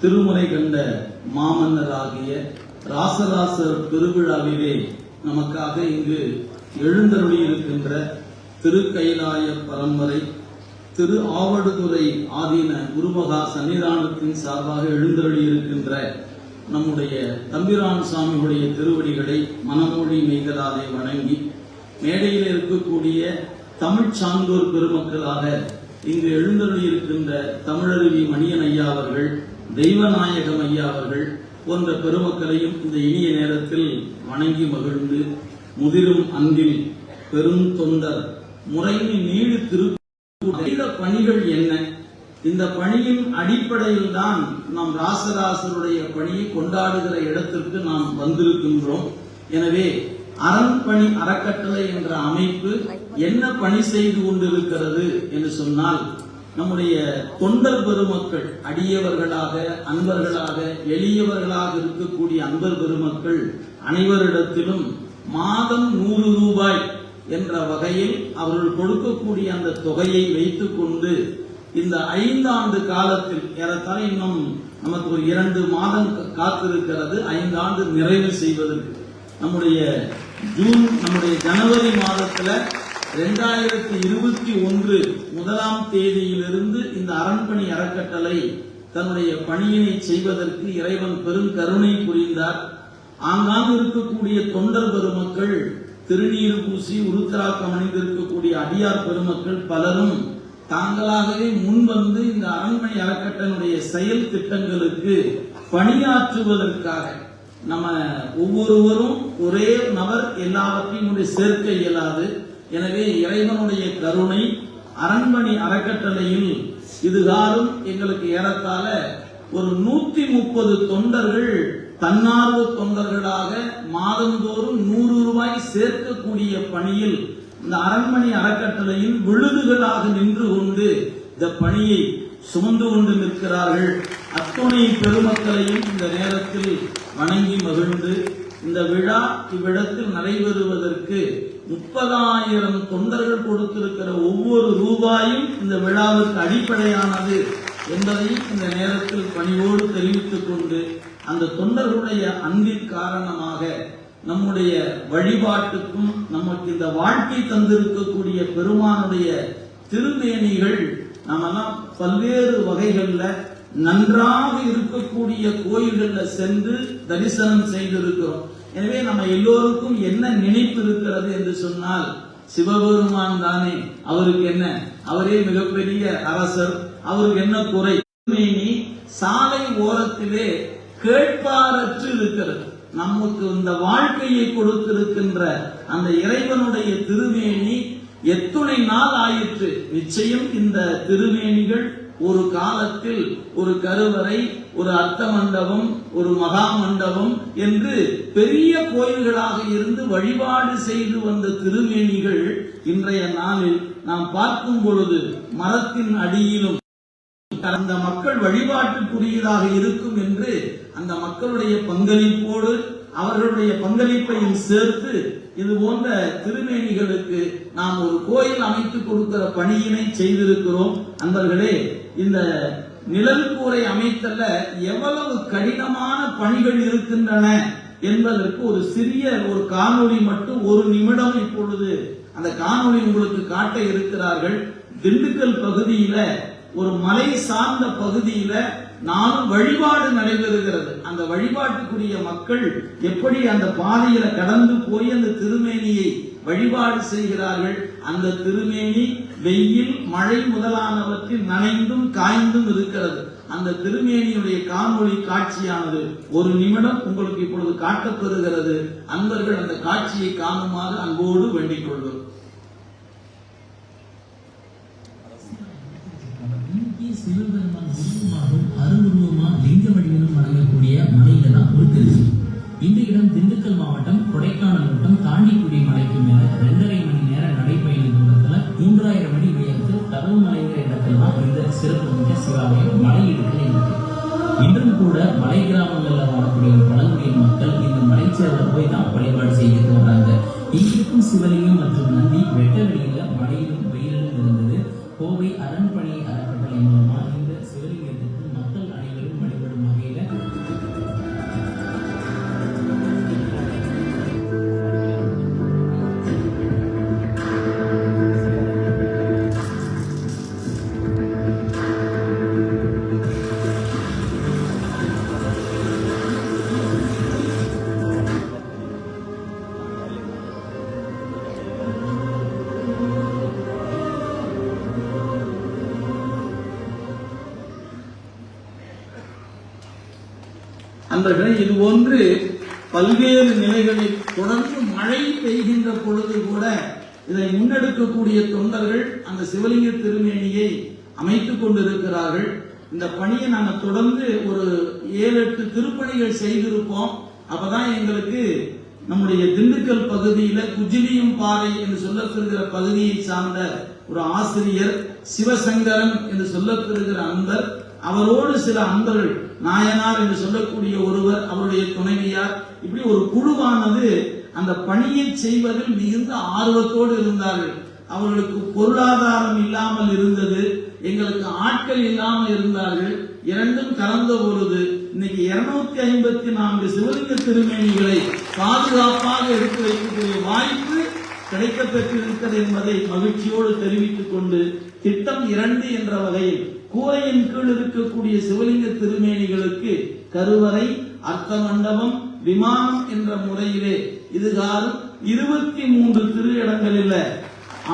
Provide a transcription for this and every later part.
திருமுறை கண்ட மாமன்னராகிய ராசராசர் திருவிழாவிலே நமக்காக இங்கு எழுந்தருளி இருக்கின்ற திருக்கைலாய பரம்பரை திரு ஆவடுதுறை ஆதீன குருமகா சன்னிதானத்தின் சார்பாக எழுந்தருளி இருக்கின்ற நம்முடைய தம்பிரான் சாமியுடைய திருவடிகளை மனமொழி மெய்களாலே வணங்கி மேடையில் இருக்கக்கூடிய தமிழ் சான்றோர் பெருமக்களாக இங்கு எழுந்தருளி இருக்கின்ற தமிழருவி மணியன் ஐயா அவர்கள் தெய்வநாயகம் ஐயா அவர்கள் போன்ற பெருமக்களையும் இந்த இனிய நேரத்தில் வணங்கி மகிழ்ந்து முதிரும் அன்பில் பெருந்தொண்டர் முறைமை நீடு திருப்பூர் பணிகள் என்ன? இந்த பணியின் அடிப்படையில் தான் நாம் ராசராசருடைய பணியை கொண்டாடுகிற இடத்திற்கு நாம் வந்திருக்கின்றோம். எனவே அரண்பணி அறக்கட்டளை என்ற அமைப்பு என்ன பணி செய்து கொண்டிருக்கிறது என்று சொன்னால் நம்முடைய தொண்டர் பெருமக்கள் அடியவர்களாக அன்பர்களாக எளியவர்களாக இருக்கக்கூடிய அன்பர் பெருமக்கள் அனைவரிடத்திலும் மாதம் நூறு ரூபாய் என்ற வகையில் அவர்கள் கொடுக்கக்கூடிய அந்த தொகையை வைத்துக் கொண்டு இந்த ஐந்தாண்டு காலத்தில் ஏறத்தாழ இன்னும் நமக்கு ஒரு இரண்டு மாதம் காத்திருக்கிறது. ஐந்தாண்டு நிறைவு செய்வதற்கு. நம்முடைய ஜூன் நம்முடைய ஜனவரி மாதத்தில் ரெண்டாயிரத்தி இருபத்தி ஒன்று முதலாம் தேதியிலிருந்து இந்த அரண்பணி அறக்கட்டளை தன்னுடைய பணியினை செய்வதற்கு இறைவன் பெரும் கருணை புரிந்தார். ஆங்காங்கு இருக்கக்கூடிய தொண்டர் பெருமக்கள் திருநீர் பூசி உருத்தராக்கம் அணிந்திருக்கக்கூடிய அடியார் பெருமக்கள் பலரும் தாங்களாகவே முன்வந்து இந்த அரண்மனை அறக்கட்டனுடைய செயல் திட்டங்களுக்கு பணியாற்றுவதற்காக நம்ம ஒவ்வொருவரும் ஒரே நபர் எல்லாவற்றையும் சேர்க்க இயலாது. எனவே இறைவனுடைய கருணை அரண்மனை அறக்கட்டளையில் இதுகாரும் எங்களுக்கு ஏறத்தாழ ஒரு நூத்தி முப்பது தொண்டர்கள் தன்னார்வ தொண்டர்களாக மாதந்தோறும் நூறு ரூபாய் சேர்க்கக்கூடிய பணியில் இந்த அரண்மனை அறக்கட்டளையில் விழுதுகளாக நின்று கொண்டு இந்த பணியை சுமந்து கொண்டு நிற்கிறார்கள். அத்துணை பெருமக்களையும் இந்த நேரத்தில் வணங்கி மகிழ்ந்து இந்த விழா இவ்விடத்தில் நடைபெறுவதற்கு முப்பதாயிரம் தொண்டர்கள் கொடுத்திருக்கிற ஒவ்வொரு ரூபாயும் இந்த விழாவுக்கு அடிப்படையானது என்பதையும் இந்த நேரத்தில் பணிவோடு தெரிவித்துக் கொண்டு அந்த தொண்டர்களுடைய அன்பின் காரணமாக நம்முடைய வழிபாட்டுக்கும் நமக்கு இந்த வாழ்க்கை தந்திருக்கக்கூடிய பெருமானுடைய திருமேனிகள் நாமெல்லாம் பல்வேறு வகைகளில் நன்றாக இருக்கக்கூடிய கோயில்களில் சென்று தரிசனம் செய்திருக்கிறோம். எனவே நம்ம எல்லோருக்கும் என்ன நினைப்பு இருக்கிறது என்று சொன்னால் சிவபெருமான் தானே அவருக்கு என்ன? அவரே மிகப்பெரிய அரசர் அவருக்கு என்ன குறை? திருமேனி சாலை ஓரத்திலே கேட்பாரற்று இருக்கிறது. நமக்கு இந்த வாழ்க்கையை கொடுத்திருக்கின்ற அந்த இறைவனுடைய திருமேனி எத்துணை நாள் ஆயிற்று. நிச்சயம் இந்த திருமேனிகள் ஒரு காலத்தில் ஒரு கருவறை ஒரு அர்த்த மண்டபம் ஒரு மகா மண்டபம் என்று பெரிய கோயில்களாக இருந்து வழிபாடு செய்து வந்த திருமேனிகள் இன்றைய நாளில் நாம் பார்க்கும் பொழுது மரத்தின் அடியிலும் அந்த மக்கள் வழிபாட்டுக்குரியதாக இருக்கும் என்று அந்த மக்களுடைய பங்களிப்போடு அவர்களுடைய பங்களிப்பையும் சேர்த்து இது போன்ற திருமேனிகளுக்கு நாம் ஒரு கோயில் அமைத்து கொடுக்கிற பணியினை செய்திருக்கிறோம். அன்பர்களே இந்த நிழல் கூரை அமைத்தல எவ்வளவு கடினமான பணிகள் இருக்கின்றன என்பதற்கு ஒரு சிறிய ஒரு காணொளி மட்டும் ஒரு நிமிடம் இப்பொழுது அந்த காணொளி உங்களுக்கு காட்ட இருக்கிறார்கள். திண்டுக்கல் பகுதியில ஒரு மலை சார்ந்த பகுதியில நானும் வழிபாடு நடைபெறுகிறது. அந்த வழிபாட்டுக்குரிய மக்கள் எப்படி அந்த பாதையில கடந்து போய் அந்த திருமேனியை வழிபாடு செய்கிறார்கள்? அந்த திருமேனி வெயில் மழை முதலானவற்றில் நனைந்தும் காய்ந்தும் இருக்கிறது. அந்த திருமேனியுடைய காணொளி காட்சியானது ஒரு நிமிடம் உங்களுக்கு இப்பொழுது காட்டப்பெறுகிறது. அன்பர்கள் அந்த காட்சியை காணுமாறு அன்போடு வேண்டிக் கொள்கிறோம் இன்னைக்கு சிவபெருமான் உருவமாகவும் அருவுருவமா லிங்க வடிவிலும் வழங்கக்கூடிய மலையில தான் பொறுத்திருச்சு இந்த இடம் திண்டுக்கல் மாவட்டம் கொடைக்கானல் மாவட்டம் தாண்டிக்குடி மலைக்கு மேல ரெண்டரை மணி நேர நடைபயண தூரத்துல மூன்றாயிரம் மணி உயரத்தில் கதவு மலைங்கிற இடத்துல தான் இந்த சிறப்பு மிக்க சிவாலயம் மலை இடத்துல இருக்கு இன்றும் கூட மலை கிராமங்களில் வாழக்கூடிய பழங்குடியின மக்கள் இந்த மலைச்சேரில் போய் தான் வழிபாடு செய்துட்டு வர்றாங்க இங்கிருக்கும் சிவலிங்கம் மற்றும் நந்தி வெட்ட வெளியில மழையிலும் அன்பர்களே இது ஒன்று பல்வேறு நிலைகளில் தொடர்ந்து மழை பெய்கின்ற பொழுது கூட இதை முன்னெடுக்கக்கூடிய தொண்டர்கள் அந்த சிவலிங்க திருமேனியை அமைத்துக் கொண்டிருக்கிறார்கள். இந்த பணியை நாங்கள் தொடர்ந்து ஒரு ஏழு எட்டு திருப்பணிகள் செய்திருப்போம். அப்பதான் எங்களுக்கு நம்முடைய திண்டுக்கல் பகுதியில குஜிலியும் பாறை என்று சொல்லப்படுகிற பகுதியை சார்ந்த ஒரு ஆசிரியர் சிவசங்கரன் என்று சொல்லப்படுகிற அன்பர் அவரோடு சில அன்பர்கள் நாயனார் என்று சொல்லக்கூடிய ஒருவர் அவருடைய துணைவியார் இப்படி ஒரு குழுவானது அந்த பணியை செய்வதில் மிகுந்த ஆர்வத்தோடு இருந்தார்கள். அவர்களுக்கு பொருளாதாரம் இல்லாமல் இருந்தது எங்களுக்கு ஆட்கள் இல்லாமல் இருந்தார்கள். இரண்டும் கலந்த பொழுது இன்னைக்கு இருநூத்தி ஐம்பத்தி நான்கு சிவலிங்க திருமேனிகளை பாதுகாப்பாக எடுத்து வைக்கக்கூடிய வாய்ப்பு கிடைக்கப்பெற்றிருக்கிறது என்பதை மகிழ்ச்சியோடு தெரிவித்துக் கொண்டு திட்டம் இரண்டு என்ற வகையில் கூரையின் கீழ் இருக்கக்கூடிய சிவலிங்க திருமேனிகளுக்கு கருவறை அர்த்த மண்டபம் விமானம் என்ற முறையிலே இதுகாலம் இருபத்தி மூன்று திரு இடங்களில்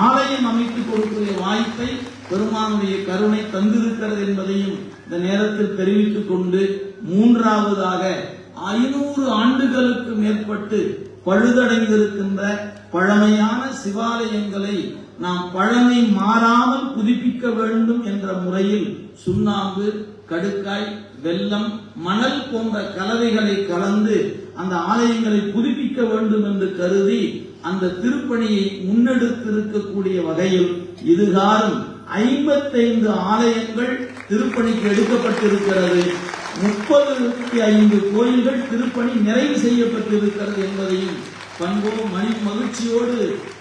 ஆலயம் அமைத்து கொடுக்கிற வாய்ப்பை பெருமானுடைய கருணை தந்திருக்கிறது என்பதையும் இந்த நேரத்தில் தெரிவித்துக் கொண்டு மூன்றாவதாக ஐநூறு ஆண்டுகளுக்கு மேற்பட்டு பழுதடைந்திருக்கின்ற பழமையான சிவாலயங்களை நாம் பழமை மாறாமல் புதுப்பிக்க வேண்டும் என்ற முறையில் சுண்ணாம்பு கடுக்காய் வெள்ளம் மணல் போன்ற கலவைகளை கலந்து அந்த ஆலயங்களை புதுப்பிக்க வேண்டும் என்று கருதி அந்த திருப்பணியை முன்னெடுத்திருக்கக்கூடிய வகையில் இதுகாரும் ஐம்பத்தைந்து ஆலயங்கள் திருப்பணிக்கு எடுக்கப்பட்டிருக்கிறது. முப்பது ஐந்து கோயில்கள் திருப்பணி நிறைவு செய்யப்பட்டிருக்கிறது என்பதையும் பண்போ மணி மகிழ்ச்சியோடு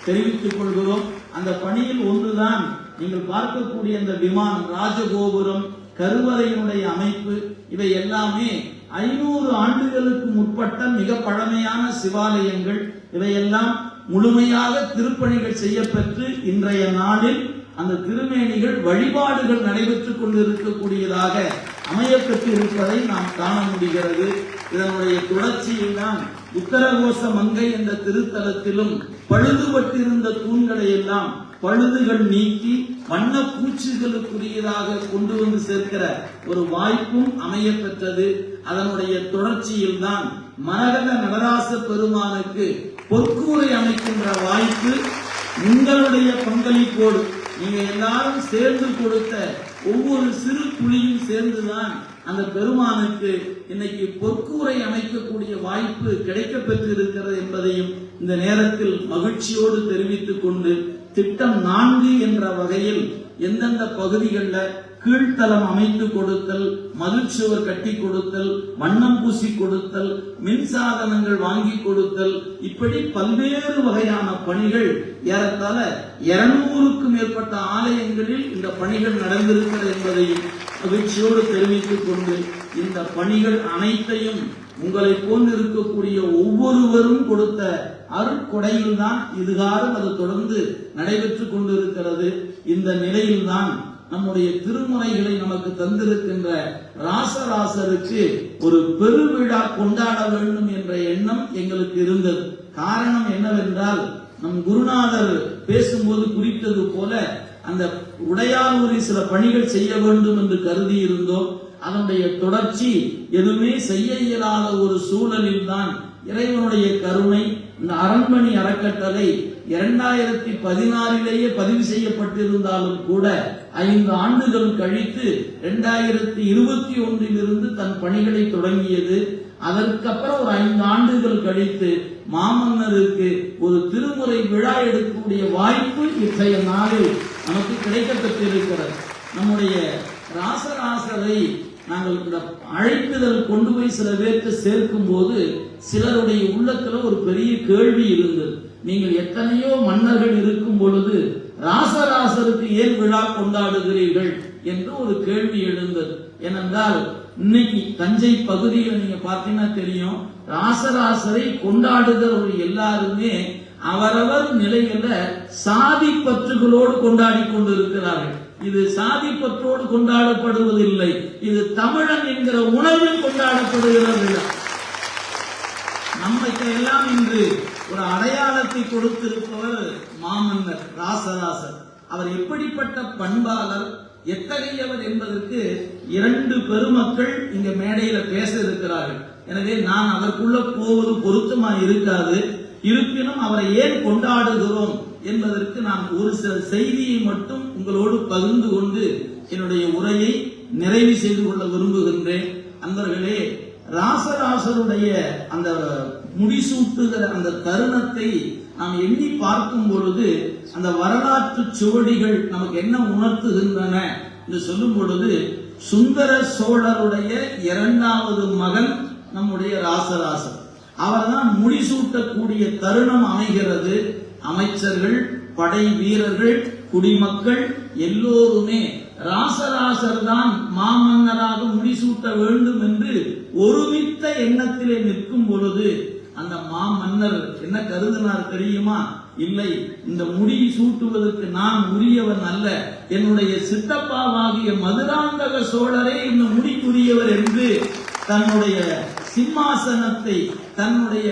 தெரிவித்துக் கொள்கிறோம். அந்த பணியில் ஒன்றுதான் நீங்கள் பார்க்கக்கூடிய அந்த விமானம் ராஜகோபுரம் கருவறையினுடைய அமைப்பு. இவை எல்லாமே ஐநூறு ஆண்டுகளுக்கு முற்பட்ட மிக பழமையான சிவாலயங்கள். இவையெல்லாம் முழுமையாக திருப்பணிகள் செய்யப்பெற்று இன்றைய நாளில் அந்த திருமேனிகள் வழிபாடுகள் நடைபெற்றுக் கொண்டிருக்கக்கூடியதாக அமையப்பெற்று இருப்பதை நாம் காண முடிகிறது. இதனுடைய தொடர்ச்சியில் தான் உத்தரகோச மங்கை என்ற திருத்தலத்திலும் பழுதுபட்டிருந்த தூண்களை எல்லாம் பழுதுகள் நீக்கி வண்ண பூச்சிகளுக்குரியதாக கொண்டு வந்து சேர்க்கிற ஒரு வாய்ப்பும் அமைய பெற்றது அதனுடைய தொடர்ச்சியில் தான் மரகத நடராச பெருமானுக்கு பொற்கூரை அமைக்கின்ற வாய்ப்பு உங்களுடைய பங்களிப்போடு நீங்க எல்லாரும் சேர்ந்து கொடுத்த ஒவ்வொரு சிறு துளியும் சேர்ந்துதான் அந்த பெருமானுக்கு இன்னைக்கு பொற்கூரை அமைக்கக்கூடிய வாய்ப்பு கிடைக்க பெற்றிருக்கிறது என்பதையும் இந்த நேரத்தில் மகிழ்ச்சியோடு தெரிவித்துக் கொண்டு திட்டம் நான்கு என்ற வகையில் எந்தெந்த பகுதிகளில் கீழ்த்தளம் அமைத்து கொடுத்தல் மதுச்சுவர் கட்டி கொடுத்தல் வண்ணம் பூசி கொடுத்தல் மின்சாதனங்கள் வாங்கி கொடுத்தல் இப்படி பல்வேறு வகையான பணிகள் ஏறத்தாழ இருநூறுக்கும் மேற்பட்ட ஆலயங்களில் இந்த பணிகள் நடந்திருக்கிறது என்பதையும் மகிழ்ச்சியோடு தெரிவித்துக் கொண்டு இந்த பணிகள் அனைத்தையும் உங்களை போன்று இருக்கக்கூடிய ஒவ்வொருவரும் கொடுத்த அருட்கொடையில் தான் அது தொடர்ந்து நடைபெற்றுக் கொண்டிருக்கிறது. இந்த நிலையில்தான் நம்முடைய திருமுறைகளை நமக்கு தந்திருக்கின்ற ராசராசருக்கு ஒரு பெருவிழா கொண்டாட வேண்டும் என்ற எண்ணம் எங்களுக்கு இருந்தது. காரணம் என்னவென்றால் நம் குருநாதர் பேசும்போது குறித்தது போல அந்த உடையாளூரில் சில பணிகள் செய்ய வேண்டும் என்று கருதி இருந்தோம். அதனுடைய தொடர்ச்சி எதுவுமே செய்ய இயலாத ஒரு சூழலில் தான் இறைவனுடைய கருணை இந்த அரண்மனை அறக்கட்டளை இரண்டாயிரத்தி பதினாறிலேயே பதிவு செய்யப்பட்டிருந்தாலும் கூட ஐந்து ஆண்டுகள் கழித்து இரண்டாயிரத்தி இருபத்தி ஒன்றில் இருந்து தன் பணிகளை தொடங்கியது. அதற்கப்புறம் ஒரு ஐந்து ஆண்டுகள் கழித்து மாமன்னருக்கு ஒரு திருமுறை விழா எடுக்கக்கூடிய வாய்ப்பு இன்றைய நாளில் நமக்கு கிடைக்கப்பட்டிருக்கிறது. நம்முடைய ராசராசரை நாங்கள் இந்த அழைப்புதல் கொண்டு போய் சில பேருக்கு சேர்க்கும் போது சிலருடைய உள்ளத்துல ஒரு பெரிய கேள்வி இருந்தது. நீங்கள் எத்தனையோ மன்னர்கள் இருக்கும் பொழுது ராசராசருக்கு ஏன் விழா கொண்டாடுகிறீர்கள் என்று ஒரு கேள்வி எழுந்தது. ஏனென்றால் இன்னைக்கு தஞ்சை பகுதியில் நீங்க பார்த்தீங்கன்னா தெரியும் ராசராசரை கொண்டாடுகிறவர்கள் எல்லாருமே அவரவர் நிலையில சாதி பற்றுகளோடு கொண்டாடி கொண்டிருக்கிறார்கள். இது சாதி பற்றோடு கொண்டாடப்படுவதில்லை. இது தமிழன் என்கிற உணர்வில் கொண்டாடப்படுகிற விழா எல்லாம் இன்று ஒரு அடையாளத்தை கொடுத்திருப்பவர் மாமன்னர் ராசராசர். அவர் எப்படிப்பட்ட பண்பாளர் எத்தகையவர் என்பதற்கு இரண்டு பெருமக்கள் இங்க மேடையில பேச இருக்கிறார்கள். எனவே நான் அதற்குள்ள போவது பொருத்தமா இருக்காது. இருப்பினும் அவரை ஏன் கொண்டாடுகிறோம் என்பதற்கு நான் ஒரு சில செய்தியை மட்டும் உங்களோடு பகிர்ந்து கொண்டு என்னுடைய உரையை நிறைவு செய்து கொள்ள விரும்புகின்றேன். அன்பர்களே ராசராசருடைய அந்த முடிசூட்டுகிற அந்த தருணத்தை நாம் எண்ணி பார்க்கும் பொழுது அந்த வரலாற்று சுவடிகள் நமக்கு என்ன உணர்த்துகின்றன என்று சொல்லும் பொழுது சுந்தர சோழருடைய இரண்டாவது மகன் நம்முடைய ராசராசர். அவர்தான் முடிசூட்டக்கூடிய தருணம் அமைகிறது. அமைச்சர்கள் படை வீரர்கள் குடிமக்கள் எல்லோருமே ராசராசர் தான் மாமன்னராக முடிசூட்ட வேண்டும் என்று ஒருமித்த எண்ணத்திலே நிற்கும் பொழுது அந்த மாமன்னர் என்ன கருதினார் தெரியுமா? இல்லை இந்த முடி சூட்டுவதற்கு நான் உரியவன் அல்ல. என்னுடைய சித்தப்பாவாகிய மதுராந்தக சோழரே இந்த முடிக்குரியவர் என்று தன்னுடைய சிம்மாசனத்தை தன்னுடைய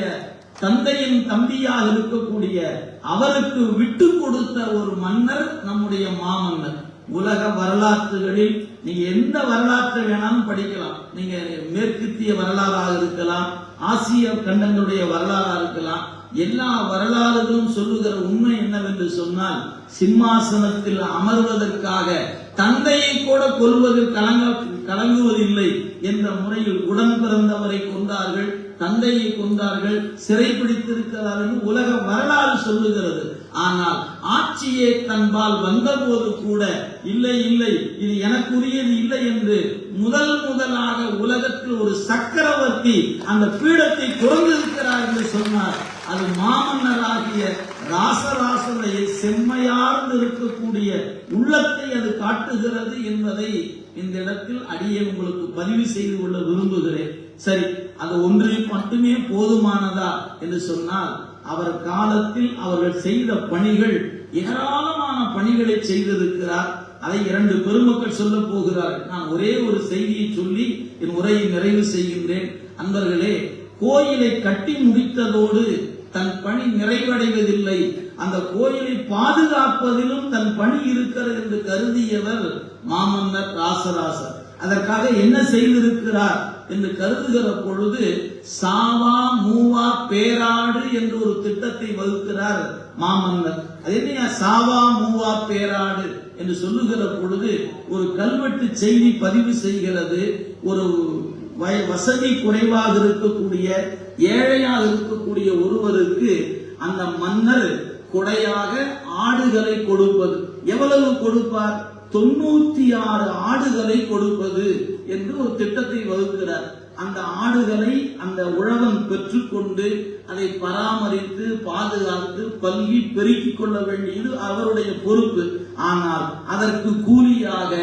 தந்தையின் தம்பியாக இருக்கக்கூடிய அவருக்கு விட்டு கொடுத்த ஒரு மன்னர் நம்முடைய மாமன்னர் உலக வரலாற்றுகளில் நீங்க எந்த வரலாற்றை வேணாலும் படிக்கலாம். நீங்க மேற்கத்திய வரலாறாக இருக்கலாம் ஆசிய கண்டங்களுடைய வரலாறாக இருக்கலாம் எல்லா வரலாறுகளும் சொல்லுகிற உண்மை என்னவென்று சொன்னால் சிம்மாசனத்தில் அமர்வதற்காக தந்தையை கூட கொள்வதில் கலங்க கலங்குவதில்லை என்ற முறையில் உடன் பிறந்தவரை கொண்டார்கள் தந்தையை கொண்டார்கள் சிறைப்பிடித்திருக்கிறார்கள் உலக வரலாறு சொல்லுகிறது. ஆனால் ஆட்சியே தன்பால் வந்தபோது கூட இல்லை இல்லை இது எனக்குரியது இல்லை என்று முதல் முதலாக உலகத்தில் ஒரு சக்கரவர்த்தி அந்த பீடத்தை துறந்திருக்கிறார் என்று சொன்னார். அது மாமன்னராகிய ராசராசனுடைய செம்மையார்ந்து இருக்கக்கூடிய உள்ளத்தை அது காட்டுகிறது என்பதை இந்த இடத்தில் அடியே உங்களுக்கு பதிவு செய்து கொள்ள விரும்புகிறேன். சரி அது ஒன்றை மட்டுமே போதுமானதா? என்று சொன்னால் அவர் காலத்தில் அவர்கள் செய்த பணிகள் ஏராளமான பணிகளை செய்திருக்கிறார். அதை இரண்டு பெருமக்கள் சொல்ல போகிறார் நான் ஒரே ஒரு செய்தியை சொல்லி என் உரையை நிறைவு செய்கின்றேன். அன்பர்களே கோயிலை கட்டி முடித்ததோடு தன் பணி நிறைவடைவதில்லை. அந்த கோயிலை பாதுகாப்பதிலும் தன் பணி இருக்கிறது என்று கருதியவர் மாமன்னர் ராசராசர். அதற்காக என்ன செய்திருக்கிறார் என்று கருதுகிற பொழுது சாவா மூவா பேராடு என்று ஒரு திட்டத்தை வகுக்கிறார் மாமன்னர். அது என்ன சாவா மூவா பேராடு என்று சொல்லுகிற பொழுது ஒரு கல்வெட்டு செய்தி பதிவு செய்கிறது. ஒரு வய- வசதி குறைவாக இருக்கக்கூடிய ஏழையாக இருக்கக்கூடிய ஒருவருக்கு அந்த மன்னர் கொடையாக ஆடுகளை கொடுப்பது. எவ்வளவு கொடுப்பார்? தொண்ணூத்தி ஆறு ஆடுகளை கொடுப்பது என்று ஒரு திட்டத்தை வகுக்கிறார். அந்த ஆடுகளை அந்த உழவன் பெற்றுக்கொண்டு அதை பராமரித்து பாதுகாத்து பல்கி பெருக்கிக் கொள்ள வேண்டியது அவருடைய பொறுப்பு. ஆனால் அதற்கு கூலியாக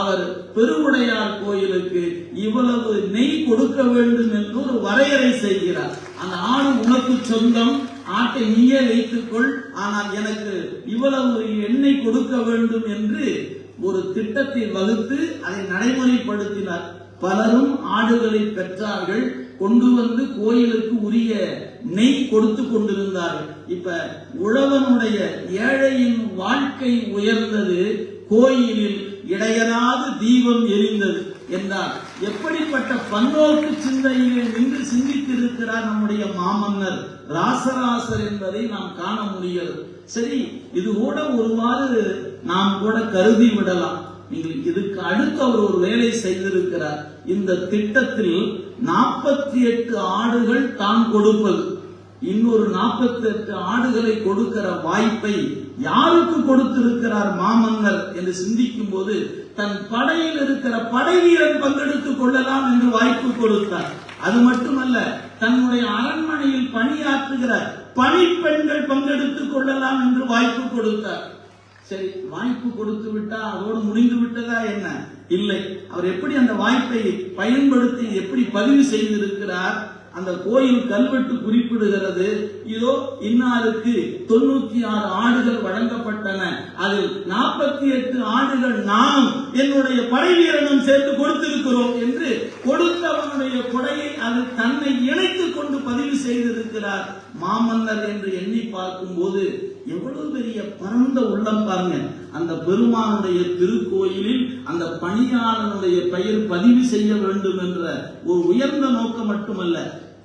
அவர் பெருவுடையார் கோயிலுக்கு இவ்வளவு நெய் கொடுக்க வேண்டும் என்று ஒரு வரையறை செய்கிறார். அந்த ஆடு உனக்கு சொந்தம் ஆட்டை நீயே வைத்துக்கொள். ஆனால் எனக்கு இவ்வளவு எண்ணெய் கொடுக்க வேண்டும் என்று ஒரு திட்டத்தை வகுத்து அதை நடைமுறைப்படுத்தினார். பலரும் ஆடுகளை பெற்றார்கள். கொண்டு வந்து கோயிலுக்கு உரிய நெய் கொடுத்து கொண்டிருந்தார்கள். இப்ப உழவனுடைய ஏழையின் வாழ்க்கை உயர்ந்தது. கோயிலில் இடையராது தீபம் எரிந்தது என்றார். எப்படிப்பட்ட பன்னோக்கு சிந்தையிலே நின்று சிந்தித்திருக்கிறார் நம்முடைய மாமன்னர். ராசராசர் என்பதை நாம் காண முடிகிறது. சரி இது கூட ஒருவாறு நாம் கூட கருதி விடலாம். நீங்கள் இதுக்கு அடுத்து அவர் ஒரு வேலை செய்திருக்கிறார். இந்த திட்டத்தில் நாற்பத்தி எட்டு ஆடுகள் தான் கொடுப்பது. இன்னொரு நாற்பத்தி எட்டு ஆடுகளை கொடுக்கிற வாய்ப்பை யாருக்கு கொடுத்திருக்கிறார் மாமன்னர் என்று சிந்திக்கும் போது தன் படையில் இருக்கிற படை வீரன் பங்கெடுத்துக் கொள்ளலாம் என்று வாய்ப்பு கொடுத்தார். அது மட்டுமல்ல தன்னுடைய அரண்மனையில் பணியாற்றுகிற பணிப்பெண்கள் பங்கெடுத்துக் கொள்ளலாம் என்று வாய்ப்பு கொடுத்தார். சரி வாய்ப்பு கொடுத்து விட்டா அதோடு முடிந்து விட்டதா என்ன? இல்லை. அவர் எப்படி அந்த வாய்ப்பை பயன்படுத்தி எப்படி பதிவு செய்திருக்கிறார்? அந்த கோயில் கல்வெட்டு குறிப்பிடுகிறது. இதோ இன்னாருக்கு தொண்ணூத்தி ஆறு ஆடுகள் வழங்கப்பட்டன. அதில் நாற்பத்தி எட்டு ஆடுகள் நாம் என்னுடைய படை வீரனும் சேர்த்து கொடுத்திருக்கிறோம் என்று கொடுத்தவனுடைய கொடையை அது தன்னை இணைத்துக் கொண்டு பதிவு செய்திருக்கிறார். மாமன்னர் என்று எண்ணி பார்க்கும் போது எவ்வளவு பெரிய பரந்த உள்ளம் பாருங்க. அந்த பெருமானுடைய திருக்கோயிலில் அந்த பணியாளனுடைய பெயர் பதிவு செய்ய வேண்டும் என்ற ஒரு உயர்ந்த நோக்கம் மட்டுமல்ல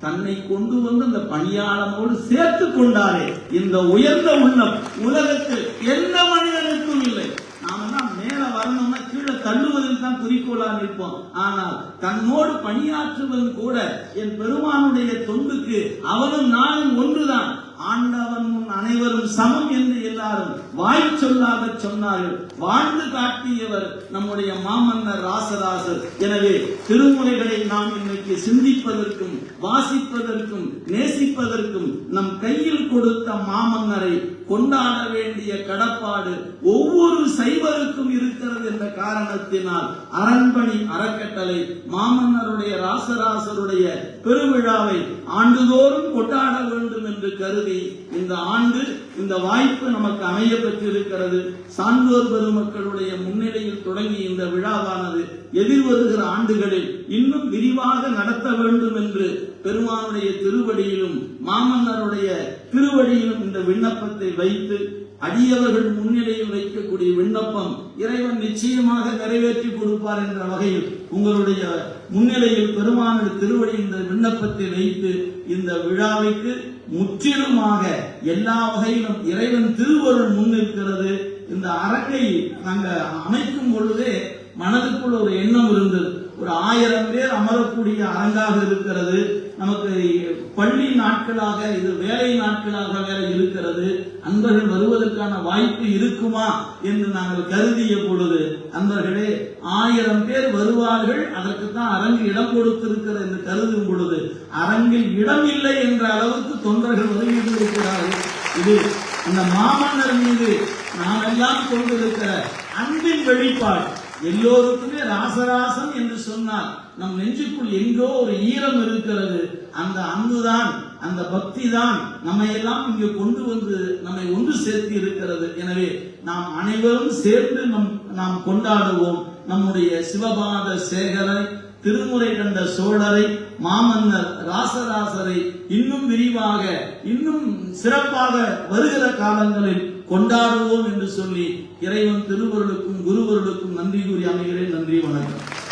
தன்னை கொண்டு வந்து அந்த பணியாளனோடு சேர்த்து கொண்டாரே. இந்த உயர்ந்த உள்ளம் உலகத்தில் எந்த மனிதனுக்கும் இல்லை. நாமெல்லாம் மேல வரணும்னா கீழே தள்ளுவதில் தான் குறிக்கோளா நிற்போம். ஆனால் தன்னோடு பணியாற்றுவதும் கூட என் பெருமானுடைய தொண்டுக்கு அவனும் நானும் ஒன்றுதான். ஆண்டவன் அனைவரும் சமம் என்று எல்லாரும் வாய் சொல்லாத சொன்னார்கள். வாழ்ந்து காட்டியவர் நம்முடைய மாமன்னர் ராசராசர். எனவே திருமுறைகளை நாம் இன்றைக்கு சிந்திப்பதற்கும் வாசிப்பதற்கும் நேசிப்பதற்கும் நம் கையில் கொடுத்த மாமன்னரை கொண்டாட வேண்டிய கடப்பாடு ஒவ்வொரு சைவருக்கும் இருக்கிறது என்ற காரணத்தினால் அரண்மனை அறக்கட்டளை மாமன்னருடைய ராசராசருடைய பெருவிழாவை ஆண்டுதோறும் கொண்டாட வேண்டும் என்று கருதி இந்த ஆண்டு இந்த வாய்ப்பு நமக்கு அமைய பெற்றிருக்கிறது. சான்றோர் பெருமக்களுடைய முன்னிலையில் தொடங்கி இந்த விழாவானது எதிர்வருகிற ஆண்டுகளில் இன்னும் விரிவாக நடத்த வேண்டும் என்று பெருமானுடைய திருவடியிலும் மாமன்னருடைய திருவடியிலும் இந்த விண்ணப்பத்தை வைத்து அடியவர்கள் முன்னிலையில் வைக்கக்கூடிய விண்ணப்பம் இறைவன் நிச்சயமாக நிறைவேற்றி கொடுப்பார் என்ற வகையில் உங்களுடைய முன்னிலையில் பெருமானது திருவடி இந்த விண்ணப்பத்தை வைத்து இந்த விழாவிற்கு முற்றிலுமாக எல்லா வகையிலும் இறைவன் திருவருள் முன்னிற்கிறது. இந்த அரங்கை நாங்கள் அமைக்கும் பொழுதே மனதுக்குள் ஒரு எண்ணம் இருந்தது. ஒரு ஆயிரம் பேர் அமரக்கூடிய அரங்காக இருக்கிறது. நமக்கு பள்ளி நாட்களாக இது வேலை நாட்களாக வேற இருக்கிறது. அன்பர்கள் வருவதற்கான வாய்ப்பு இருக்குமா என்று நாங்கள் கருதிய பொழுது அன்பர்களே ஆயிரம் பேர் வருவார்கள் அதற்கு தான் அரங்கு இடம் கொடுத்திருக்கிறது என்று கருதும் பொழுது அரங்கில் இடம் இல்லை என்ற அளவுக்கு தொண்டர்கள் இருக்கிறார்கள் இது அந்த மாமன்னர் மீது நாம் எல்லாம் கொண்டிருக்கிற அன்பின் வெளிப்பாடு. எல்லோருக்குமே ராசராசன் என்று சொன்னால் நம் நெஞ்சுக்குள் எங்கோ ஒரு ஈரம் இருக்கிறது. அந்த அன்புதான் அந்த பக்தி தான் நம்மை எல்லாம் இங்கு கொண்டு வந்து நம்மை ஒன்று சேர்த்து இருக்கிறது. எனவே நாம் அனைவரும் சேர்ந்து நம் நாம் கொண்டாடுவோம். நம்முடைய சிவபாத சேகரை திருமுறை கண்ட சோழரை மாமன்னர் ராசராசரை இன்னும் விரிவாக இன்னும் சிறப்பாக வருகிற காலங்களில் கொண்டாடுவோம் என்று சொல்லி இறைவன் திருவருளுக்கும் குருவருளுக்கும் நன்றி கூறி அமைகிறேன். நன்றி வணக்கம்.